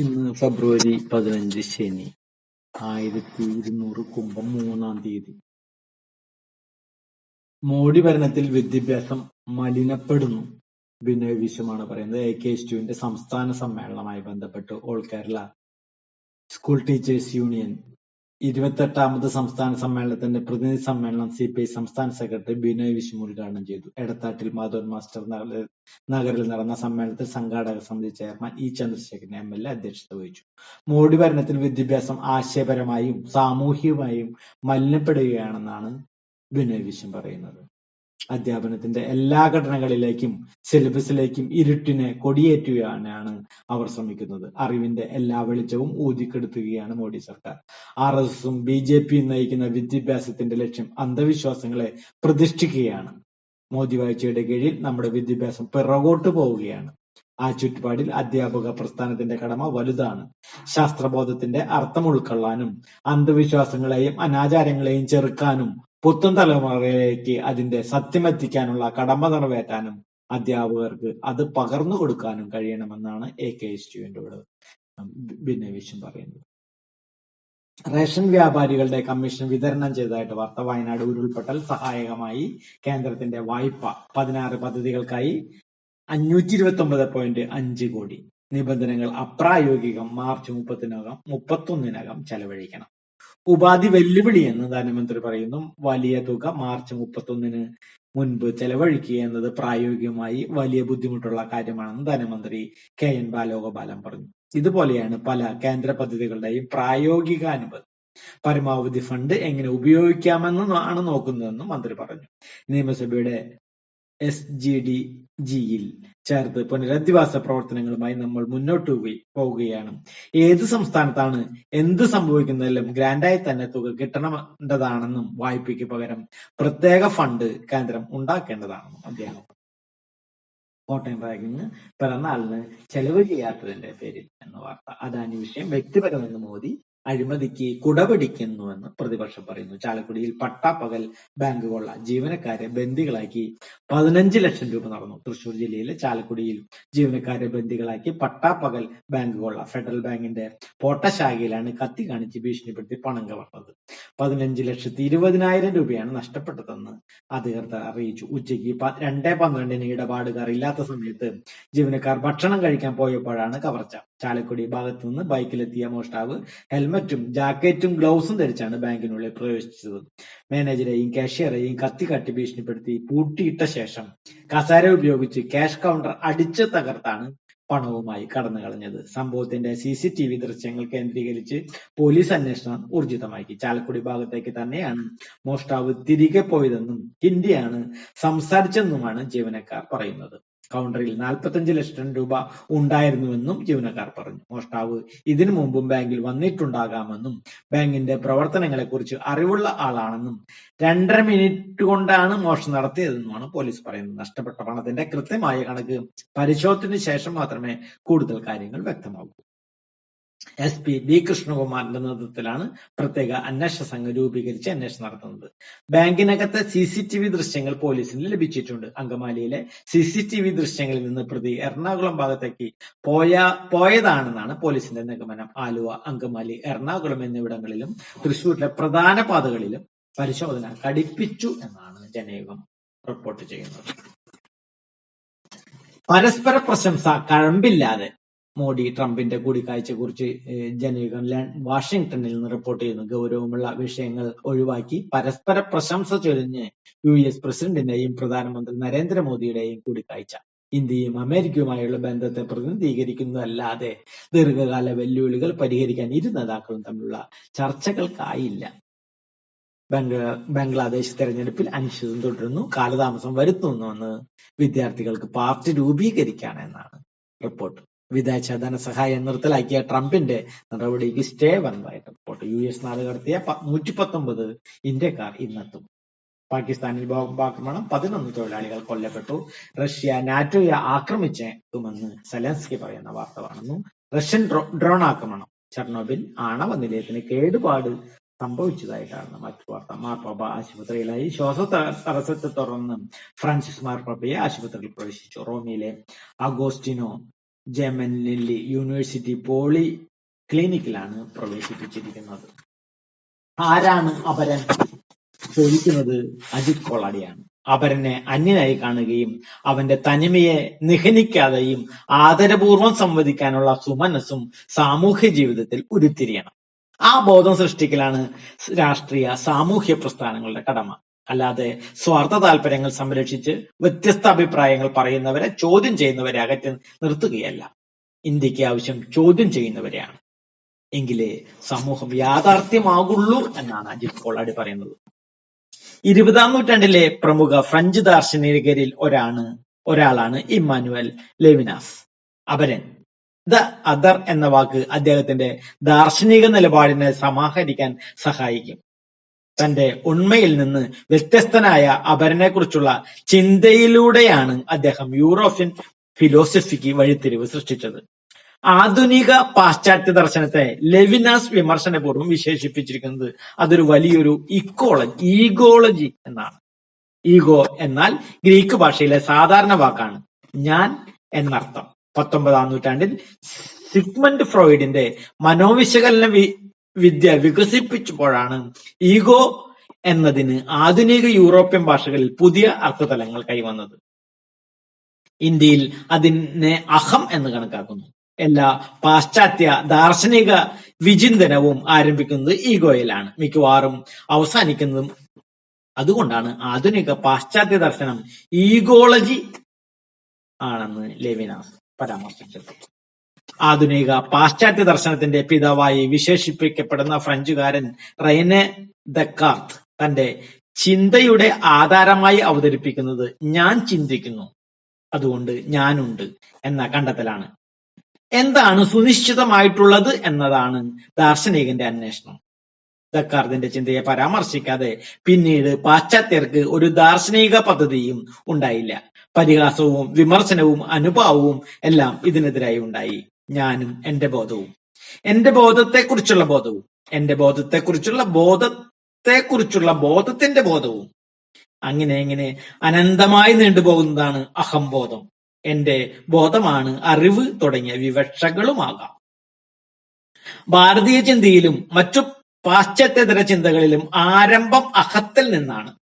ഇന്ന് ഫെബ്രുവരി പതിനഞ്ച് ശനി ആയിരത്തി ഇരുന്നൂറ് കുംഭം മൂന്നാം തീയതി. മോഡി ഭരണത്തിൽ വിദ്യാഭ്യാസം മലിനപ്പെടുന്നു. ബിനോയ് വിശ്വമാണ് പറയുന്നത്. എ കെ എസ് ടുവിന്റെ സംസ്ഥാന സമ്മേളനവുമായി ബന്ധപ്പെട്ട് all Kerala school teachers union ഇരുപത്തെട്ടാമത് സംസ്ഥാന സമ്മേളനത്തിന്റെ പ്രതിനിധി സമ്മേളനം സി പി ഐ സംസ്ഥാന സെക്രട്ടറി ബിനോയ് വിശ്വം ഉദ്ഘാടനം ചെയ്തു. എടത്താട്ടിൽ മാധവൻ മാസ്റ്റർ നഗറിൽ നടന്ന സമ്മേളനത്തിൽ സംഘാടക സമിതി chairman E Chandrasekharan M L A അധ്യക്ഷത വഹിച്ചു. മോഡി ഭരണത്തിൽ വിദ്യാഭ്യാസം ആശയപരമായും സാമൂഹികമായും മലിനപ്പെടുകയാണെന്നാണ് ബിനോയ് വിശ്വം പറയുന്നത്. അധ്യാപനത്തിന്റെ എല്ലാ ഘടനകളിലേക്കും സിലബസിലേക്കും ഇരുട്ടിനെ കൊടിയേറ്റുവാനാണ് അവർ ശ്രമിക്കുന്നത്. അറിവിന്റെ എല്ലാ വെളിച്ചവും ഊതിക്കെടുത്തുകയാണ് മോഡി സർക്കാർ. ആർ എസ് എസും ബി ജെ പിയും നയിക്കുന്ന വിദ്യാഭ്യാസത്തിന്റെ ലക്ഷ്യം അന്ധവിശ്വാസങ്ങളെ പ്രതിഷ്ഠിക്കുകയാണ്. മോദി വാഴ്ചയുടെ കീഴിൽ നമ്മുടെ വിദ്യാഭ്യാസം പിറകോട്ട് പോവുകയാണ്. ആ ചുറ്റുപാടിൽ അധ്യാപക പ്രസ്ഥാനത്തിന്റെ കടമ വലുതാണ്. ശാസ്ത്രബോധത്തിന്റെ അർത്ഥം ഉൾക്കൊള്ളാനും അന്ധവിശ്വാസങ്ങളെയും അനാചാരങ്ങളെയും ചെറുക്കാനും പുത്തൻ തലമുറയിലേക്ക് അതിന്റെ സത്യമെത്തിക്കാനുള്ള കടമ നിറവേറ്റാനും അധ്യാപകർക്ക് അത് പകർന്നു കൊടുക്കാനും കഴിയണമെന്നാണ് എ കെ എസ് ടിയുവിന്റെ ഭിന്നവേശം പറയുന്നത്. റേഷൻ വ്യാപാരികളുടെ കമ്മീഷൻ വിതരണം ചെയ്തതായിട്ട് വാർത്ത. വയനാട് ഉരുൾപൊട്ടൽ സഹായകമായി കേന്ദ്രത്തിന്റെ വായ്പ. പതിനാറ് പദ്ധതികൾക്കായി അഞ്ഞൂറ്റി ഇരുപത്തി ഒമ്പത് പോയിന്റ് അഞ്ച് കോടി. നിബന്ധനകൾ അപ്രായോഗികം മാർച്ച് മുപ്പത്തിനകം മുപ്പത്തൊന്നിനകം ചെലവഴിക്കണം. ഉപാധി വെല്ലുവിളിയെന്ന് ധനമന്ത്രി പറയുന്നു. വലിയ തുക മാർച്ച് മുപ്പത്തൊന്നിന് മുൻപ് ചെലവഴിക്കുക എന്നത് പ്രായോഗികമായി വലിയ ബുദ്ധിമുട്ടുള്ള കാര്യമാണെന്ന് ധനമന്ത്രി കെ എൻ ബാലഗോപാലൻ പറഞ്ഞു. ഇതുപോലെയാണ് പല കേന്ദ്ര പദ്ധതികളുടെയും പ്രായോഗികാനുമതി പരമാവധി ഫണ്ട് എങ്ങനെ ഉപയോഗിക്കാമെന്നാണ് നോക്കുന്നതെന്നും മന്ത്രി പറഞ്ഞു. നിയമസഭയുടെ എസ് ജി ഡി ജിയിൽ ചേർത്ത് പുനരധിവാസ പ്രവർത്തനങ്ങളുമായി നമ്മൾ മുന്നോട്ട് പോവുകയാണ്. ഏത് സംസ്ഥാനത്താണ് എന്ത് സംഭവിക്കുന്നതിലും ഗ്രാൻഡായി തന്നെ തുക കിട്ടേണ്ടതാണെന്നും വായ്പയ്ക്ക് പകരം പ്രത്യേക ഫണ്ട് കേന്ദ്രം ഉണ്ടാക്കേണ്ടതാണെന്നും അദ്ദേഹം കോട്ടയം റാഗിങ് പിറന്നാളിന് ചെലവ് ചെയ്യാത്തതിന്റെ പേരിൽ എന്ന വാർത്ത. അദാനി വിഷയം. വ്യക്തിപരമെന്ന് മോദി അഴിമതിക്ക് കുടപിടിക്കുന്നുവെന്ന് പ്രതിപക്ഷം പറയുന്നു. ചാലക്കുടിയിൽ പട്ടാപ്പകൽ ബാങ്ക് കൊള്ള ജീവനക്കാരെ ബന്ദികളാക്കി പതിനഞ്ച് ലക്ഷം രൂപ നടന്നു. തൃശൂർ ജില്ലയിലെ ചാലക്കുടിയിൽ ജീവനക്കാരെ ബന്ദികളാക്കി പട്ടാപ്പകൽ ബാങ്ക് കൊള്ള ഫെഡറൽ ബാങ്കിന്റെ പോട്ടശാഖയിലാണ് കത്തി കാണിച്ച് ഭീഷണിപ്പെടുത്തി പണം കവർന്നത്. പതിനഞ്ച് ലക്ഷത്തി ഇരുപതിനായിരം രൂപയാണ് നഷ്ടപ്പെട്ടതെന്ന് അധികൃതർ അറിയിച്ചു. ഉച്ചയ്ക്ക് രണ്ടേ പന്ത്രണ്ടിന് ഇടപാടുകാർ ഇല്ലാത്ത സമയത്ത് ജീവനക്കാർ ഭക്ഷണം കഴിക്കാൻ പോയപ്പോഴാണ് കവർച്ച. ചാലക്കുടി ഭാഗത്തുനിന്ന് ബൈക്കിലെത്തിയ മോഷ്ടാവ് ഹെൽമറ്റും ജാക്കറ്റും ഗ്ലൗസും ധരിച്ചാണ് ബാങ്കിനുള്ളിൽ പ്രവേശിച്ചത്. മാനേജരെയും കാഷ്യറെയും കട്ടി ഭീഷണിപ്പെടുത്തി പൂട്ടിയിട്ട ശേഷം കസാര ഉപയോഗിച്ച് ക്യാഷ് കൗണ്ടർ അടിച്ച് തകർത്താണ് പണവുമായി കടന്നു കളഞ്ഞത്. സംഭവത്തിന്റെ സി സി ടി വി ദൃശ്യങ്ങൾ കേന്ദ്രീകരിച്ച് പോലീസ് അന്വേഷണം ഊർജിതമാക്കി. ചാലക്കുടി ഭാഗത്തേക്ക് തന്നെയാണ് മോഷ്ടാവ് തിരികെ പോയതെന്നും ഹിന്ദിയാണ് സംസാരിച്ചെന്നുമാണ് ജീവനക്കാർ പറയുന്നത്. കൗണ്ടറിൽ നാൽപ്പത്തഞ്ച് ലക്ഷം രൂപ ഉണ്ടായിരുന്നുവെന്നും ജീവനക്കാർ പറഞ്ഞു. മോഷ്ടാവ് ഇതിനു മുമ്പും ബാങ്കിൽ വന്നിട്ടുണ്ടാകാമെന്നും ബാങ്കിന്റെ പ്രവർത്തനങ്ങളെക്കുറിച്ച് അറിവുള്ള ആളാണെന്നും രണ്ടര മിനിറ്റ് കൊണ്ടാണ് മോഷണം നടത്തിയതെന്നുമാണ് പോലീസ് പറയുന്നത്. നഷ്ടപ്പെട്ട പണത്തിന്റെ കൃത്യമായ കണക്ക് പരിശോധനയ്ക്ക് ശേഷം മാത്രമേ കൂടുതൽ കാര്യങ്ങൾ വ്യക്തമാകൂ. എസ് പി ബി കൃഷ്ണകുമാറിന്റെ നേതൃത്വത്തിലാണ് പ്രത്യേക അന്വേഷണ സംഘം രൂപീകരിച്ച് അന്വേഷണം നടത്തുന്നത്. ബാങ്കിനകത്തെ സി സി ടി വി ദൃശ്യങ്ങൾ പോലീസിന് ലഭിച്ചിട്ടുണ്ട്. അങ്കമാലിയിലെ സി സി ടി വി ദൃശ്യങ്ങളിൽ നിന്ന് പ്രതി എറണാകുളം ഭാഗത്തേക്ക് പോയ പോയതാണെന്നാണ് പോലീസിന്റെ നിഗമനം. ആലുവ അങ്കമാലി എറണാകുളം എന്നിവിടങ്ങളിലും തൃശൂരിലെ പ്രധാന പാതകളിലും പരിശോധന കടിപ്പിച്ചു എന്നാണ് ജനയുഗം റിപ്പോർട്ട് ചെയ്യുന്നത്. പരസ്പര പ്രശംസ കഴമ്പില്ലാതെ മോഡി ട്രംപിന്റെ കൂടിക്കാഴ്ചയെക്കുറിച്ച് ജനയുഗം വാഷിംഗ്ടണിൽ നിന്ന് റിപ്പോർട്ട് ചെയ്യുന്നു. ഗൗരവമുള്ള വിഷയങ്ങൾ ഒഴിവാക്കി പരസ്പര പ്രശംസ ചൊരിഞ്ഞ് യു എസ് പ്രസിഡന്റിന്റെയും പ്രധാനമന്ത്രി നരേന്ദ്രമോദിയുടെയും കൂടിക്കാഴ്ച. ഇന്ത്യയും അമേരിക്കയുമായുള്ള ബന്ധത്തെ പ്രതിനിധീകരിക്കുന്നതല്ലാതെ ദീർഘകാല വെല്ലുവിളികൾ പരിഹരിക്കാൻ ഇരു നേതാക്കളും തമ്മിലുള്ള ചർച്ചകൾക്കായില്ല. ബംഗ്ലാദേശ് തെരഞ്ഞെടുപ്പിൽ അനിശ്ചിതം തുടരുന്നു കാലതാമസം വരുത്തുന്നുവെന്ന് വിദ്യാർത്ഥികൾക്ക് പാർട്ടി രൂപീകരിക്കാനെന്നാണ് റിപ്പോർട്ട്. വിദേശ ധനസഹായം നിർത്തലാക്കിയ ട്രംപിന്റെ നടപടിക്ക് സ്റ്റേ വന്നതായിട്ട് റിപ്പോർട്ട്. യു എസ് നാട് കടത്തിയ നൂറ്റി പത്തൊമ്പത് ഇന്ത്യക്കാർ ഇന്നെത്തും. പാകിസ്ഥാനിൽ ബോംബാക്രമണം പതിനൊന്ന് തൊഴിലാളികൾ കൊല്ലപ്പെട്ടു. റഷ്യ നാറ്റോയെ ആക്രമിച്ചേക്കുമെന്ന് സെലൻസ്കി പറയുന്ന വാർത്ത കാണുന്നു. റഷ്യൻ ഡ്രോൺ ആക്രമണം. ചെർണോബിൽ ആണവ നിലയത്തിന് കേടുപാട് സംഭവിച്ചതായിട്ടാണ് മറ്റു വാർത്ത. മാർപ്പാപ്പ ആശുപത്രിയിലായി. ശ്വാസ തടസ്സത്തെ തുടർന്ന് ഫ്രാൻസിസ് മാർപ്പാപ്പയെ ആശുപത്രിയിൽ പ്രവേശിച്ചു. റോമിലെ അഗോസ്റ്റിനോ ജെമനിലി യൂണിവേഴ്സിറ്റി പോളി ക്ലിനിക്കിലാണ് പ്രവേശിപ്പിച്ചിരിക്കുന്നത്. ആരാണ് അപരൻ? ചോദിക്കുന്നത് അജിത് കൊളാടിയാണ്. അപരനെ അന്യനായി കാണുകയും അവന്റെ തനിമയെ നിഹനിക്കാതെയും ആദരപൂർവം സംവദിക്കാനുള്ള സുമനസ്സും സാമൂഹ്യ ജീവിതത്തിൽ ഉരുത്തിരിയണം. ആ ബോധം സൃഷ്ടിക്കലാണ് രാഷ്ട്രീയ സാമൂഹ്യ പ്രസ്ഥാനങ്ങളുടെ കടമ. അല്ലാതെ സ്വാർത്ഥ താല്പര്യങ്ങൾ സംരക്ഷിച്ച് വ്യത്യസ്ത അഭിപ്രായങ്ങൾ പറയുന്നവരെ ചോദ്യം ചെയ്യുന്നവരെ അകറ്റി നിർത്തുകയല്ല. ഇന്ത്യയ്ക്ക് ആവശ്യം ചോദ്യം ചെയ്യുന്നവരെയാണ്. എങ്കിലേ സമൂഹം യാഥാർത്ഥ്യമാകുള്ളൂ എന്നാണ് അജിത് കോളാടി പറയുന്നത്. ഇരുപതാം നൂറ്റാണ്ടിലെ പ്രമുഖ ഫ്രഞ്ച് ദാർശനികരിൽ ഒരാണ് ഒരാളാണ് ഇമ്മാനുവൽ ലെവിനാസ്. അപരൻ ദ അദർ എന്ന വാക്ക് അദ്ദേഹത്തിന്റെ ദാർശനിക നിലപാടിനെ സമാഹരിക്കാൻ സഹായിക്കും. തന്റെ ഉണ്മയിൽ നിന്ന് വ്യത്യസ്തനായ അപരനെക്കുറിച്ചുള്ള ചിന്തയിലൂടെയാണ് അദ്ദേഹം യൂറോപ്യൻ ഫിലോസഫിക്ക് വഴിത്തിരിവ് സൃഷ്ടിച്ചത്. ആധുനിക പാശ്ചാത്യ ദർശനത്തെ ലെവിനാസ് വിമർശനപൂർവം വിശേഷിപ്പിച്ചിരിക്കുന്നത് അതൊരു വലിയൊരു ഇക്കോളജി ഈഗോളജി എന്നാണ്. ഈഗോ എന്നാൽ ഗ്രീക്ക് ഭാഷയിലെ സാധാരണ വാക്കാണ്. ഞാൻ എന്നർത്ഥം. പത്തൊമ്പതാം നൂറ്റാണ്ടിൽ സിഗ്മണ്ട് ഫ്രോയിഡിന്റെ മനോവിശകലന വിദ്യ വികസിപ്പിച്ചപ്പോഴാണ് ഈഗോ എന്നതിന് ആധുനിക യൂറോപ്യൻ ഭാഷകളിൽ പുതിയ അർത്ഥതലങ്ങൾ കൈവന്നത്. ഇന്ത്യയിൽ അതിനെ അഹം എന്ന് കണക്കാക്കുന്നു. എല്ലാ പാശ്ചാത്യ ദാർശനിക വിചിന്തനവും ആരംഭിക്കുന്നത് ഈഗോയിലാണ്. മിക്കവാറും അവസാനിക്കുന്നതും അതുകൊണ്ടാണ് ആധുനിക പാശ്ചാത്യ ദർശനം ഈഗോളജി ആണെന്ന് ലെവിനാസ് പരാമർശിച്ചത്. ആധുനിക പാശ്ചാത്യ ദർശനത്തിന്റെ പിതാവായി വിശേഷിപ്പിക്കപ്പെടുന്ന ഫ്രഞ്ചുകാരൻ റൈനെ ദക്കാർത്ത് തന്റെ ചിന്തയുടെ ആധാരമായി അവതരിപ്പിക്കുന്നത് ഞാൻ ചിന്തിക്കുന്നു. അതുകൊണ്ട് ഞാനുണ്ട് എന്ന കണ്ടെത്തലാണ്. എന്താണ് സുനിശ്ചിതമായിട്ടുള്ളത് എന്നതാണ് ദാർശനികന്റെ അന്വേഷണം. ദക്കാർത്തിന്റെ ചിന്തയെ പരാമർശിക്കാതെ പിന്നീട് പാശ്ചാത്യർക്ക് ഒരു ദാർശനിക പദ്ധതിയും ഉണ്ടായില്ല. പരിഹാസവും വിമർശനവും അനുഭാവവും എല്ലാം ഇതിനെതിരായി ഉണ്ടായി. ഞാനും എന്റെ ബോധവും. എന്റെ ബോധത്തെക്കുറിച്ചുള്ള ബോധവും. എന്റെ ബോധത്തെക്കുറിച്ചുള്ള ബോധത്തെക്കുറിച്ചുള്ള ബോധത്തിന്റെ ബോധവും. അങ്ങനെ ഇങ്ങനെ അനന്തമായി നീണ്ടുപോകുന്നതാണ് അഹംബോധം. എന്റെ ബോധമാണ് അറിവ് തുടങ്ങിയ വിവക്ഷകളുമാകാം. ഭാരതീയ ചിന്തയിലും മറ്റു പാശ്ചാത്യതര ചിന്തകളിലും ആരംഭം അഹത്തിൽ നിന്നാണ്.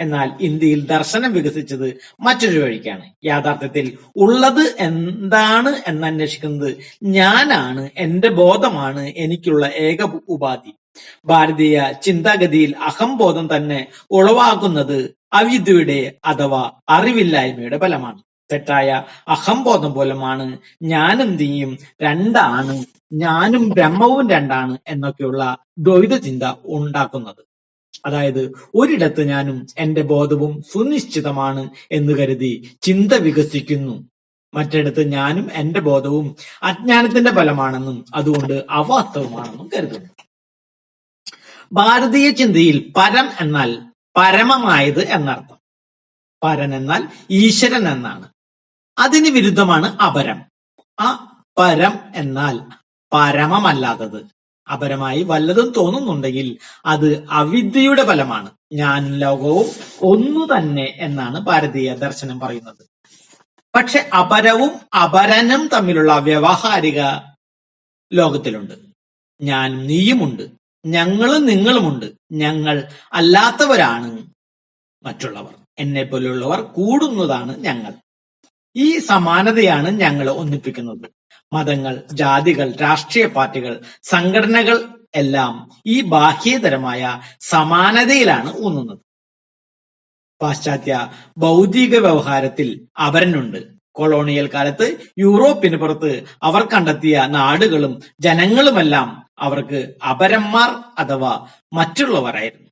എന്നാൽ ഇന്ത്യയിൽ ദർശനം വികസിച്ചത് മറ്റൊരു വഴിക്കാണ്. യാഥാർത്ഥ്യത്തിൽ ഉള്ളത് എന്താണ് എന്ന് എന്നന്വേഷിക്കുന്നത് ഞാനാണ് എന്റെ ബോധമാണ് എനിക്കുള്ള ഏക ഉപാധി. ഭാരതീയ ചിന്താഗതിയിൽ അഹംബോധം തന്നെ ഉളവാക്കുന്നത് അവിദ്യയുടെ അഥവാ അറിവില്ലായ്മയുടെ ഫലമാണ്. തെറ്റായ അഹംബോധം മൂലമാണ് ഞാനും നീയും രണ്ടാണ് ഞാനും ബ്രഹ്മവും രണ്ടാണ് എന്നൊക്കെയുള്ള ദ്വൈത ചിന്ത ഉണ്ടാക്കുന്നത്. അതായത് ഒരിടത്ത് ഞാനും എന്റെ ബോധവും സുനിശ്ചിതമാണ് എന്ന് കരുതി ചിന്ത വികസിക്കുന്നു. മറ്റിടത്ത് ഞാനും എന്റെ ബോധവും അജ്ഞാനത്തിന്റെ ഫലമാണെന്നും അതുകൊണ്ട് അവാസ്തവമാണെന്നും കരുതുന്നു. ഭാരതീയ ചിന്തയിൽ പരം എന്നാൽ പരമമായത് എന്നർത്ഥം. പരൻ എന്നാൽ ഈശ്വരൻ എന്നാണ്. അതിന് വിരുദ്ധമാണ് അപരം. ആ പരം എന്നാൽ പരമമല്ലാത്തത്. അപരമായി വല്ലതും തോന്നുന്നുണ്ടെങ്കിൽ അത് അവിദ്യയുടെ ഫലമാണ്. ഞാൻ ലോകവും ഒന്നു തന്നെ എന്നാണ് ഭാരതീയ ദർശനം പറയുന്നത്. പക്ഷെ അപരവും അപരനും തമ്മിലുള്ള വ്യവഹാരിക ലോകത്തിലുണ്ട്. ഞാനും നീയുമുണ്ട്. ഞങ്ങളും നിങ്ങളുമുണ്ട്. ഞങ്ങൾ അല്ലാത്തവരാണ് മറ്റുള്ളവർ. എന്നെ പോലുള്ളവർ കൂടുന്നതാണ് ഞങ്ങൾ. ഈ സമാനതയാണ് ഞങ്ങളെ ഒന്നിപ്പിക്കുന്നത്. മതങ്ങൾ ജാതികൾ രാഷ്ട്രീയ പാർട്ടികൾ സംഘടനകൾ എല്ലാം ഈ ബാഹ്യതരമായ സമാനതയിലാണ് ഊന്നുന്നത്. പാശ്ചാത്യ ഭൗതിക വ്യവഹാരത്തിൽ അവരനുണ്ട്. കൊളോണിയൽ കാലത്ത് യൂറോപ്പിന് പുറത്ത് അവർ കണ്ടെത്തിയ നാടുകളും ജനങ്ങളുമെല്ലാം അവർക്ക് അപരന്മാർ അഥവാ മറ്റുള്ളവരായിരുന്നു.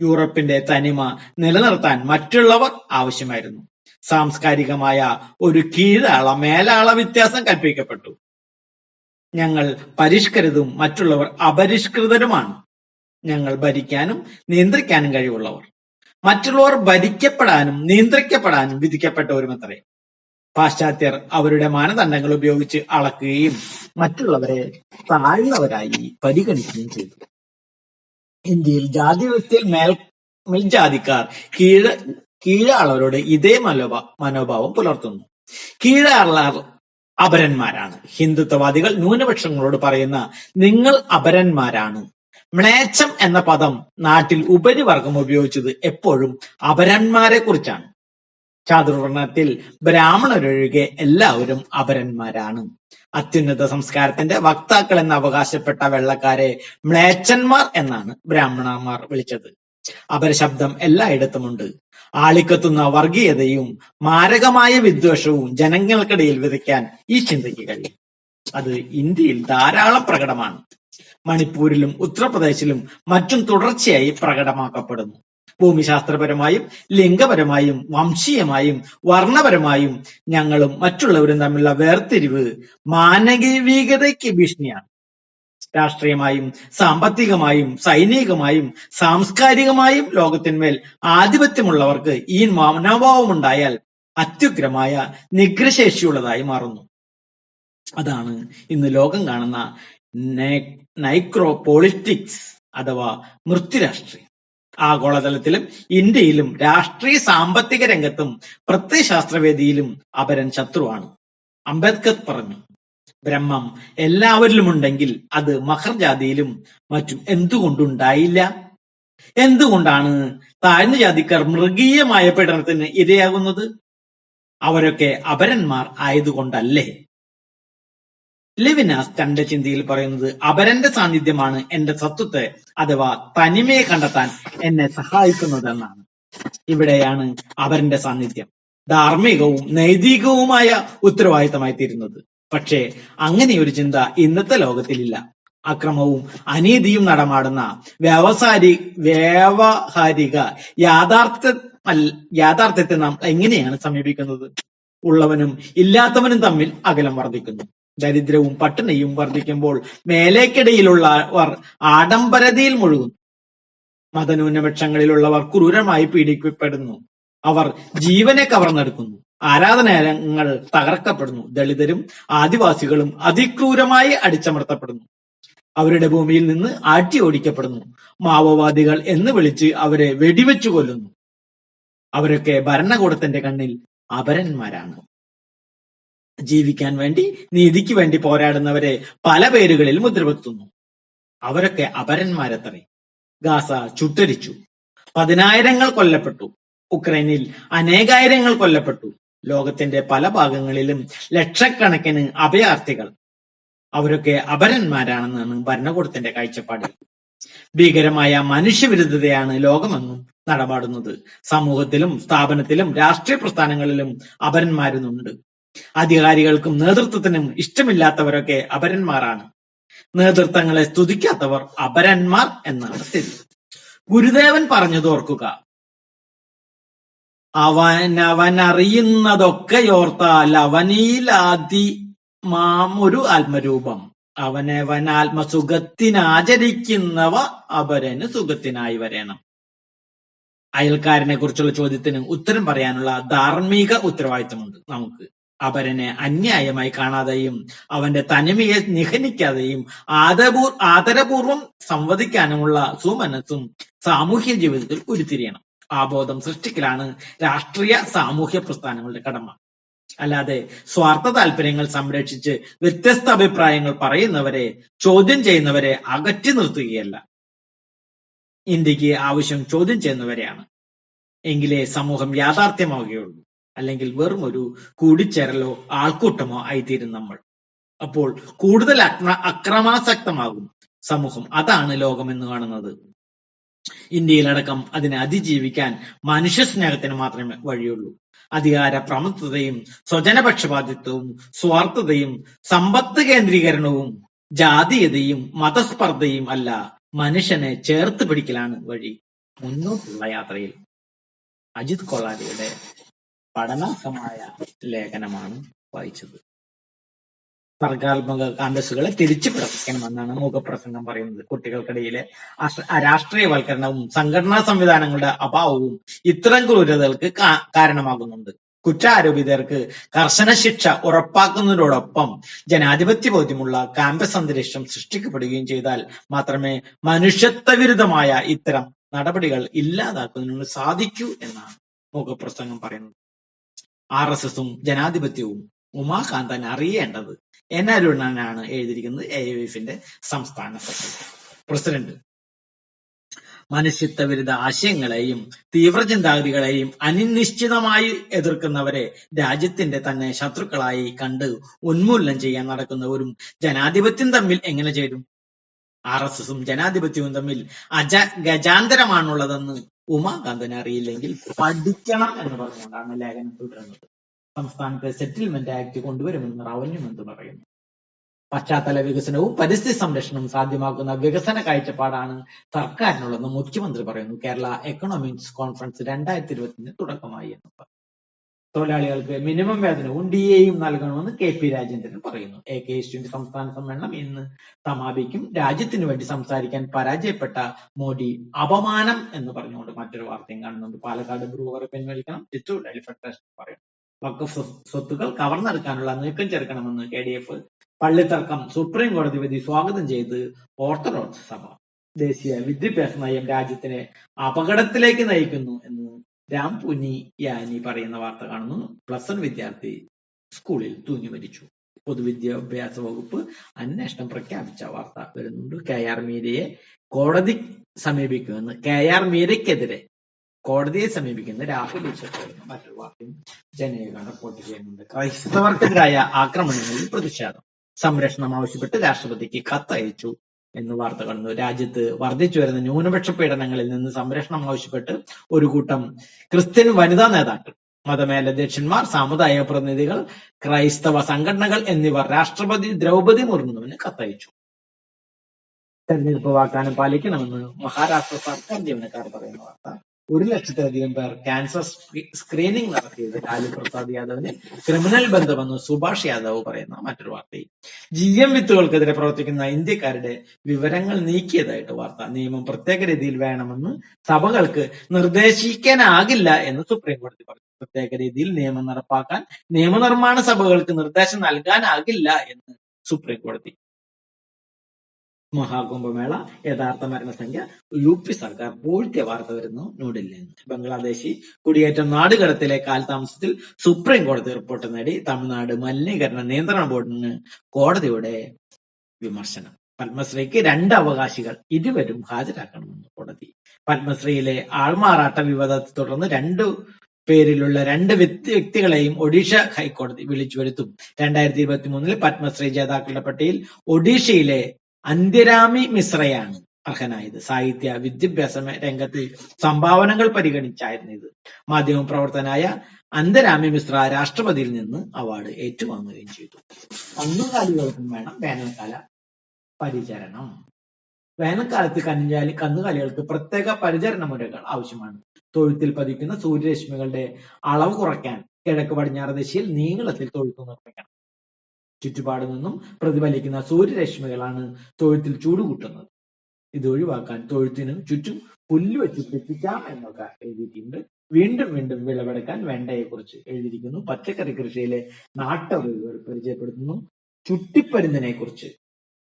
യൂറോപ്പിന്റെ തനിമ നിലനിർത്താൻ മറ്റുള്ളവർ ആവശ്യമായിരുന്നു. സാംസ്കാരികമായ ഒരു കീഴാള മേലാള വ്യത്യാസം കൽപ്പിക്കപ്പെട്ടു. ഞങ്ങൾ പരിഷ്കൃതും മറ്റുള്ളവർ അപരിഷ്കൃതരുമാണ്. ഞങ്ങൾ ഭരിക്കാനും നിയന്ത്രിക്കാനും കഴിവുള്ളവർ. മറ്റുള്ളവർ ഭരിക്കപ്പെടാനും നിയന്ത്രിക്കപ്പെടാനും വിധിക്കപ്പെട്ടവരുമത്രേ പാശ്ചാത്യർ അവരുടെ മാനദണ്ഡങ്ങൾ ഉപയോഗിച്ച് അളക്കുകയും മറ്റുള്ളവരെ താഴ്ന്നവരായി പരിഗണിക്കുകയും ചെയ്തു. ഇന്ത്യയിൽ ജാതി വ്യവസ്ഥയിൽ മേൽ മേൽജാതിക്കാർ കീഴ കീഴാളവരോട് ഇതേ മനോഭ മനോഭാവം പുലർത്തുന്നു. കീഴാളർ അപരന്മാരാണ്. ഹിന്ദുത്വവാദികൾ ന്യൂനപക്ഷങ്ങളോട് പറയുന്ന നിങ്ങൾ അപരന്മാരാണ്. മ്ലേച്ഛം എന്ന പദം നാട്ടിൽ ഉപരിവർഗം ഉപയോഗിച്ചത് എപ്പോഴും അപരന്മാരെ കുറിച്ചാണ് ചാതുർവർണത്തിൽ ബ്രാഹ്മണരൊഴികെ എല്ലാവരും അപരന്മാരാണ്. അത്യുന്നത സംസ്കാരത്തിന്റെ വക്താക്കൾ എന്ന് അവകാശപ്പെട്ട വെള്ളക്കാരെ മ്ലേച്ഛന്മാർ എന്നാണ് ബ്രാഹ്മണന്മാർ വിളിച്ചത്. അപരശബ്ദം എല്ലായിടത്തുമുണ്ട്. ആളിക്കത്തുന്ന വർഗീയതയും മാരകമായ വിദ്വേഷവും ജനങ്ങൾക്കിടയിൽ വിതയ്ക്കാൻ ഈ ചിന്തയ്ക്ക് കഴിയും. അത് ഇന്ത്യയിൽ ധാരാളം പ്രകടമാണ്. മണിപ്പൂരിലും ഉത്തർപ്രദേശിലും മറ്റും തുടർച്ചയായി പ്രകടമാക്കപ്പെടുന്നു. ഭൂമിശാസ്ത്രപരമായും ലിംഗപരമായും വംശീയമായും വർണപരമായും ഞങ്ങളും മറ്റുള്ളവരും തമ്മിലുള്ള വേർതിരിവ് മാനവികതയ്ക്ക് ഭീഷണിയാണ്. രാഷ്ട്രീയമായും സാമ്പത്തികമായും സൈനികമായും സാംസ്കാരികമായും ലോകത്തിന്മേൽ ആധിപത്യമുള്ളവർക്ക് ഈ മനോഭാവമുണ്ടായാൽ അത്യുഗ്രമായ നിഗ്രശേഷിയുള്ളതായി മാറുന്നു. അതാണ് ഇന്ന് ലോകം കാണുന്ന നൈക്രോ പോളിറ്റിക്സ് അഥവാ മൃത്യുരാഷ്ട്രീയം. ആഗോളതലത്തിലും ഇന്ത്യയിലും രാഷ്ട്രീയ സാമ്പത്തിക രംഗത്തും പ്രത്യയശാസ്ത്രവേദിയിലും അപരൻ ശത്രുവാണ്. അംബേദ്കർ പറഞ്ഞു ബ്രഹ്മം എല്ലാവരിലും ഉണ്ടെങ്കിൽ അത് മഹർജാതിയിലും മറ്റും എന്തുകൊണ്ടുണ്ടായില്ല? എന്തുകൊണ്ടാണ് താഴ്ന്ന ജാതിക്കാർ മൃഗീയമായ പീഡനത്തിന് ഇരയാകുന്നത്? അവരൊക്കെ അപരന്മാർ ആയതുകൊണ്ടല്ലേ? ലെവിനാസ് തന്റെ ചിന്തയിൽ പറയുന്നത് അപരന്റെ സാന്നിധ്യമാണ് എന്റെ സത്വത്തെ അഥവാ തനിമയെ കണ്ടെത്താൻ എന്നെ സഹായിക്കുന്നതെന്നാണ്. ഇവിടെയാണ് അപരന്റെ സാന്നിധ്യം. ധാർമ്മികവും നൈതികവുമായ ഉത്തരവാദിത്തമായി തീരുന്നത് പക്ഷേ അങ്ങനെ ഒരു ചിന്ത ഇന്നത്തെ ലോകത്തിലില്ല. അക്രമവും അനീതിയും നടമാടുന്ന വ്യവസായി വ്യാവഹാരിക യാഥാർത്ഥ്യ യാഥാർത്ഥ്യത്തെ നാം എങ്ങനെയാണ് സമീപിക്കുന്നത്? ഉള്ളവനും ഇല്ലാത്തവനും തമ്മിൽ അകലം വർദ്ധിക്കുന്നു. ദരിദ്രവും പട്ടിണിയും വർദ്ധിക്കുമ്പോൾ മേലേക്കിടയിലുള്ളവർ ആഡംബരതയിൽ മുഴുകുന്നു. മതന്യൂനപക്ഷങ്ങളിലുള്ളവർ ക്രൂരമായി പീഡിക്കപ്പെടുന്നു. അവർ ജീവനെ കവർന്നെടുക്കുന്നു. ആരാധനാലയങ്ങൾ തകർക്കപ്പെടുന്നു. ദളിതരും ആദിവാസികളും അതിക്രൂരമായി അടിച്ചമർത്തപ്പെടുന്നു. അവരുടെ ഭൂമിയിൽ നിന്ന് ആട്ടി ഓടിക്കപ്പെടുന്നു. മാവോവാദികൾ എന്ന് വിളിച്ച് അവരെ വെടിവെച്ചു കൊല്ലുന്നു. അവരൊക്കെ ഭരണകൂടത്തിന്റെ കണ്ണിൽ അപരന്മാരാണ്. ജീവിക്കാൻ വേണ്ടി നീതിക്ക് വേണ്ടി പോരാടുന്നവരെ പല പേരുകളിൽ മുദ്രവെത്തുന്നു അവരൊക്കെ അപരന്മാരത്രേ. ഗാസ ചുട്ടരിച്ചു. പതിനായിരങ്ങൾ കൊല്ലപ്പെട്ടു. ഉക്രൈനിൽ അനേകായിരങ്ങൾ കൊല്ലപ്പെട്ടു. ലോകത്തിന്റെ പല ഭാഗങ്ങളിലും ലക്ഷക്കണക്കിന് അഭയാർത്ഥികൾ. അവരൊക്കെ അപരന്മാരാണെന്നാണ് ഭരണകൂടത്തിന്റെ കാഴ്ചപ്പാട്. ഭീകരമായ മനുഷ്യവിരുദ്ധതയാണ് ലോകമെന്നും നടപാടുന്നത്. സമൂഹത്തിലും സ്ഥാപനത്തിലും രാഷ്ട്രീയ പ്രസ്ഥാനങ്ങളിലും അപരന്മാരുന്നുണ്ട്. അധികാരികൾക്കും നേതൃത്വത്തിനും ഇഷ്ടമില്ലാത്തവരൊക്കെ അപരന്മാരാണ്. നേതൃത്വങ്ങളെ സ്തുതിക്കാത്തവർ അപരന്മാർ എന്നാണ് സ്ഥിതി. ഗുരുദേവൻ പറഞ്ഞത് ഓർക്കുക. അവനവനറിയുന്നതൊക്കെയോർത്താൽ അവനിലാതി മാം ഒരു ആത്മരൂപം. അവനവൻ ആത്മസുഖത്തിനാചരിക്കുന്നവ അപരന് സുഖത്തിനായി വരേണം. അയൽക്കാരനെ കുറിച്ചുള്ള ചോദ്യത്തിന് ഉത്തരം പറയാനുള്ള ധാർമ്മിക ഉത്തരവാദിത്തമുണ്ട് നമുക്ക്. അപരനെ അന്യായമായി കാണാതെയും അവന്റെ തനിമയെ നിഹനിക്കാതെയും ആദരപൂർ ആദരപൂർവം സംവദിക്കാനുമുള്ള സുമനസ്സും സാമൂഹ്യ ജീവിതത്തിൽ ഉരുത്തിരിയണം. ആ ബോധം സൃഷ്ടിക്കലാണ് രാഷ്ട്രീയ സാമൂഹ്യ പ്രസ്ഥാനങ്ങളുടെ കടമ. അല്ലാതെ സ്വാർത്ഥ താല്പര്യങ്ങൾ സംരക്ഷിച്ച് വ്യത്യസ്ത അഭിപ്രായങ്ങൾ പറയുന്നവരെ ചോദ്യം ചെയ്യുന്നവരെ അകറ്റി നിർത്തുകയല്ല. ഇന്ത്യയ്ക്ക് ആവശ്യം ചോദ്യം ചെയ്യുന്നവരെയാണ്. എങ്കിലേ സമൂഹം യാഥാർത്ഥ്യമാവുകയുള്ളൂ. അല്ലെങ്കിൽ വെറും ഒരു കൂടിച്ചേരലോ ആൾക്കൂട്ടമോ ആയിത്തീരും നമ്മൾ. അപ്പോൾ കൂടുതൽ അക്ര അക്രമാസക്തമാകും സമൂഹം. അതാണ് ലോകം എന്ന് കാണുന്നത്. ഇന്ത്യയിലടക്കം അതിനെ അതിജീവിക്കാൻ മനുഷ്യസ്നേഹത്തിന് മാത്രമേ വഴിയുള്ളൂ. അധികാര പ്രമത്തതയും സ്വജനപക്ഷപാതിത്വവും സ്വാർത്ഥതയും സമ്പത്ത് കേന്ദ്രീകരണവും ജാതീയതയും മതസ്പർദ്ധയും അല്ല മനുഷ്യനെ ചേർത്ത് പിടിക്കലാണ് വഴി. മുന്നോട്ടുള്ള യാത്രയിൽ അജിത് കൊളാരിയുടെ പഠനാർഹമായ ലേഖനമാണ് വായിച്ചത്. സർഗാത്മക കാണ്ടസുകളെ തിരിച്ചു പ്രവർത്തിക്കണമെന്നാണ് മുഖപ്രസംഗം പറയുന്നത്. കുട്ടികൾക്കിടയിലെ രാഷ്ട്രീയവൽക്കരണവും സംഘടനാ സംവിധാനങ്ങളുടെ അഭാവവും ഇത്തരം ക്രൂരതകൾക്ക് കാരണമാകുന്നുണ്ട്. കുറ്റാരോപിതർക്ക് കർശന ശിക്ഷ ഉറപ്പാക്കുന്നതിനോടൊപ്പം ജനാധിപത്യ ബോധ്യമുള്ള ക്യാമ്പസ് അന്തരീക്ഷം സൃഷ്ടിക്കപ്പെടുകയും ചെയ്താൽ മാത്രമേ മനുഷ്യത്വ വിരുദ്ധമായ ഇത്തരം നടപടികൾ ഇല്ലാതാക്കുന്നതിന് സാധിക്കൂ എന്നാണ് മുഖപ്രസംഗം പറയുന്നത്. ആർ എസ് എസും ജനാധിപത്യവും ഉമാകാന്തൻ അറിയേണ്ടത് എൻ അരുണനാണ് എഴുതിയിരിക്കുന്നത് എ എഫിന്റെ സംസ്ഥാന സെക്രട്ടറി. പ്രസിഡന്റ്. മനുഷ്യത്വ വിരുദ്ധ ആശയങ്ങളെയും തീവ്രചിന്താഗതികളെയും അനിശ്ചിതമായി എതിർക്കുന്നവരെ രാജ്യത്തിന്റെ തന്നെ ശത്രുക്കളായി കണ്ട് ഉന്മൂലനം ചെയ്യാൻ നടക്കുന്നവരും ജനാധിപത്യം തമ്മിൽ എങ്ങനെ ചേരും? ആർ എസ് എസും ജനാധിപത്യവും തമ്മിൽ അജ ഗജാന്തരമാണുള്ളതെന്ന് ഉമാകാന്തന് അറിയില്ലെങ്കിൽ പഠിക്കണം എന്ന് പറഞ്ഞുകൊണ്ടാണ് ലേഖനം തുടരുന്നത്. സംസ്ഥാനത്തെ സെറ്റിൽമെന്റ് ആക്ട് കൊണ്ടുവരുമെന്ന് റവന്യൂ മന്ത്രി പറയുന്നു. പശ്ചാത്തല വികസനവും പരിസ്ഥിതി സംരക്ഷണവും സാധ്യമാക്കുന്ന വികസന കാഴ്ചപ്പാടാണ് സർക്കാരിനുള്ളതെന്ന് മുഖ്യമന്ത്രി പറയുന്നു. കേരള എക്കണോമിക്സ് കോൺഫറൻസ് രണ്ടായിരത്തി ഇരുപത്തിന് തുടക്കമായി എന്ന് പറഞ്ഞു. തൊഴിലാളികൾക്ക് മിനിമം വേതനവും ഡി എയും നൽകണമെന്ന് കെ പി രാജേന്ദ്രൻ പറയുന്നു. എ കെ എസ്റ്റിന്റെ സംസ്ഥാന സമ്മേളനം ഇന്ന് സമാപിക്കും. രാജ്യത്തിനു വേണ്ടി സംസാരിക്കാൻ പരാജയപ്പെട്ട മോദി അപമാനം എന്ന് പറഞ്ഞുകൊണ്ട് മറ്റൊരു വാർത്തയും കാണുന്നുണ്ട്. പാലക്കാട് ബ്രൂവറെ പിൻവലിക്കണം. ടിറ്റു ഫെഡറേഷൻ പറയുന്നു. വഖഫ് സ്വത്തുക്കൾ കവർന്നെടുക്കാനുള്ള നീക്കം ചേർക്കണമെന്ന് കെ ഡി എഫ് പള്ളിത്തർക്കം സുപ്രീം കോടതി വിധി സ്വാഗതം ചെയ്ത് ഓർത്തഡോക്സ് സഭ. ദേശീയ വിദ്യാഭ്യാസ നയം രാജ്യത്തിനെ അപകടത്തിലേക്ക് നയിക്കുന്നു എന്ന് രാം പുനി യാനി പറയുന്ന വാർത്ത കാണുന്നു. പ്ലസ് വൺ വിദ്യാർത്ഥി സ്കൂളിൽ തൂങ്ങി മരിച്ചു. പൊതുവിദ്യാഭ്യാസ വകുപ്പ് അന്വേഷണം പ്രഖ്യാപിച്ച വാർത്ത വരുന്നുണ്ട്. കെ ആർ മീരയെ കോടതി സമീപിക്കുമെന്ന് കെ ആർ മീരയ്ക്കെതിരെ കോടതിയെ സമീപിക്കുന്ന രാഹുൽ ഈശ്വർ മറ്റൊരു വാർത്തയും ജനയുഗം റിപ്പോർട്ട് ചെയ്യുന്നുണ്ട്. ക്രൈസ്തവർക്കെതിരായ ആക്രമണങ്ങളിൽ പ്രതിഷേധം. സംരക്ഷണം ആവശ്യപ്പെട്ട് രാഷ്ട്രപതിക്ക് കത്തയച്ചു എന്ന് വാർത്ത കടന്നു. രാജ്യത്ത് വർദ്ധിച്ചു വരുന്ന ന്യൂനപക്ഷ പീഡനങ്ങളിൽ നിന്ന് സംരക്ഷണം ആവശ്യപ്പെട്ട് ഒരു കൂട്ടം ക്രിസ്ത്യൻ വനിതാ നേതാക്കൾ മതമേലധ്യക്ഷന്മാർ സാമുദായിക പ്രതിനിധികൾ ക്രൈസ്തവ സംഘടനകൾ എന്നിവർ രാഷ്ട്രപതി ദ്രൗപദി മുർമുവിന് കത്തയച്ചു. തെരഞ്ഞെടുപ്പ് വാഗ്ദാനം പാലിക്കണമെന്ന് മഹാരാഷ്ട്ര സർക്കാർ ജീവനക്കാർ പറയുന്ന വാർത്ത. ഒരു ലക്ഷത്തിലധികം പേർ ക്യാൻസർ സ്ക്രീനിംഗ് നടത്തിയത് ലാലു പ്രസാദ് യാദവിന്. ക്രിമിനൽ ബന്ധമെന്ന് സുഭാഷ് യാദവ് പറയുന്ന മറ്റൊരു വാർത്തയിൽ ജി എം വിത്തുകൾക്കെതിരെ പ്രവർത്തിക്കുന്ന ഇന്ത്യക്കാരുടെ വിവരങ്ങൾ നീക്കിയതായിട്ട് വാർത്ത. നിയമം പ്രത്യേക രീതിയിൽ വേണമെന്ന് സഭകൾക്ക് നിർദ്ദേശിക്കാനാകില്ല എന്ന് സുപ്രീം കോടതി പറഞ്ഞു. പ്രത്യേക രീതിയിൽ നിയമം നടപ്പാക്കാൻ നിയമനിർമ്മാണ സഭകൾക്ക് നിർദ്ദേശം നൽകാനാകില്ല എന്ന് സുപ്രീം കോടതി മഹാകുംഭമേള യഥാർത്ഥ മരണസംഖ്യ യു പി സർക്കാർ പൂഴ്ത്തിയ വാർത്ത വരുന്നു ന്യൂഡൽഹിയിൽ നിന്ന്. ബംഗ്ലാദേശി കുടിയേറ്റം നാടുകടത്തിലെ കാലതാമസത്തിൽ സുപ്രീം കോടതി റിപ്പോർട്ട് നേടി. തമിഴ്നാട് മലിനീകരണ നിയന്ത്രണ ബോർഡിന് കോടതിയുടെ വിമർശനം. പത്മശ്രീക്ക് രണ്ട് അവകാശികൾ ഇരുവരും ഹാജരാക്കണമെന്ന് കോടതി. പത്മശ്രീയിലെ ആൾമാറാട്ട വിവാദത്തെ തുടർന്ന് രണ്ടു പേരിലുള്ള രണ്ട് വ്യക്തികളെയും ഒഡീഷ ഹൈക്കോടതി വിളിച്ചു വരുത്തും രണ്ടായിരത്തി ഇരുപത്തി മൂന്നിൽ പത്മശ്രീ ജേതാക്കളുടെ പട്ടികയിൽ ഒഡീഷയിലെ അന്ത്യരാമി മിശ്രയാണ് അർഹനായത്. സാഹിത്യ വിദ്യാഭ്യാസ രംഗത്ത് സംഭാവനകൾ പരിഗണിച്ചായിരുന്നു ഇത്. മാധ്യമ പ്രവർത്തനായ അന്തരാമി മിശ്ര രാഷ്ട്രപതിയിൽ നിന്ന് അവാർഡ് ഏറ്റുവാങ്ങുകയും ചെയ്തു. കന്നുകാലികൾക്കും വേണം വേനൽക്കാല പരിചരണം. വേനൽക്കാലത്ത് കന്നുകാലി കന്നുകാലികൾക്ക് പ്രത്യേക പരിചരണ മുറകൾ ആവശ്യമാണ്. തൊഴുത്തിൽ പതിക്കുന്ന സൂര്യരശ്മികളുടെ അളവ് കുറയ്ക്കാൻ കിഴക്ക് പടിഞ്ഞാറ് ദിശയിൽ നീളത്തിൽ തൊഴുത്ത് നിർമ്മിക്കണം. ചുറ്റുപാട് നിന്നും പ്രതിഫലിക്കുന്ന സൂര്യരശ്മികളാണ് തൊഴുത്തിൽ ചൂട് കൂട്ടുന്നത് ഇത് ഒഴിവാക്കാൻ തൊഴുത്തിനും ചുറ്റും പുല്ല് വെച്ച് പിടിപ്പിക്കാം എന്നൊക്കെ എഴുതിയിട്ടുണ്ട്. വീണ്ടും വീണ്ടും വിളവെടുക്കാൻ വെണ്ടയെക്കുറിച്ച് എഴുതിയിരിക്കുന്നു. പച്ചക്കറി കൃഷിയിലെ നാട്ടറിവുകൾ പരിചയപ്പെടുത്തുന്നു. ചുട്ടിപ്പരുന്നിനെ കുറിച്ച്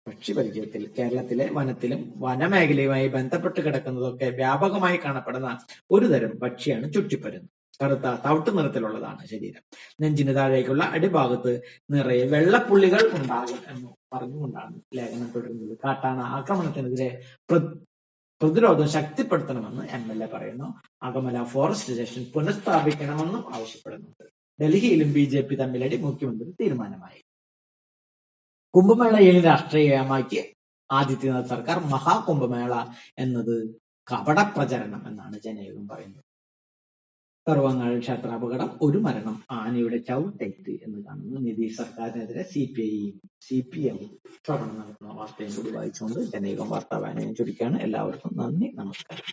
പക്ഷി പരിചയത്തിൽ കേരളത്തിലെ വനത്തിലും വനമേഖലയുമായി ബന്ധപ്പെട്ട് കിടക്കുന്നതൊക്കെ വ്യാപകമായി കാണപ്പെടുന്ന ഒരു തരം പക്ഷിയാണ് ചുട്ടിപ്പരുന്ന് കറുത്ത തവിട്ട് നിറത്തിലുള്ളതാണ് ശരീരം. നെഞ്ചിന് താഴേക്കുള്ള അടിഭാഗത്ത് നിറയെ വെള്ളപ്പുള്ളികൾ ഉണ്ടാകും എന്ന് പറഞ്ഞുകൊണ്ടാണ് ലേഖനം തുടരുന്നത്. കാട്ടാന ആക്രമണത്തിനെതിരെ പ്രതിരോധം ശക്തിപ്പെടുത്തണമെന്ന് എം എൽ എ പറയുന്നു. അകമല ഫോറസ്റ്റ് സ്റ്റേഷൻ പുനഃസ്ഥാപിക്കണമെന്നും ആവശ്യപ്പെടുന്നുണ്ട്. ഡൽഹിയിലും ബി ജെ പി തമ്മിലടി മുഖ്യമന്ത്രി തീരുമാനമായി. കുംഭമേളയിൽ രാഷ്ട്രീയമാക്കി ആദിത്യനാഥ് സർക്കാർ മഹാകുംഭമേള എന്നത് കപട പ്രചരണം എന്നാണ് ജനയുഗം പറയുന്നത്. കറുവങ്ങാട് ക്ഷേത്രാപകടം ഒരു മരണം ആനയുടെ ചവിട്ടേറ്റ് എന്ന് കാണുന്നു നിതീഷ് സർക്കാരിനെതിരെ സി പി ഐയും സി പി എമ്മും നടത്തുന്ന വാർത്തയും കൂടി വായിച്ചുകൊണ്ട് ജനയുഗം വാർത്താ വായനയും ചുരുക്കുകയാണ് എല്ലാവർക്കും നന്ദി നമസ്കാരം.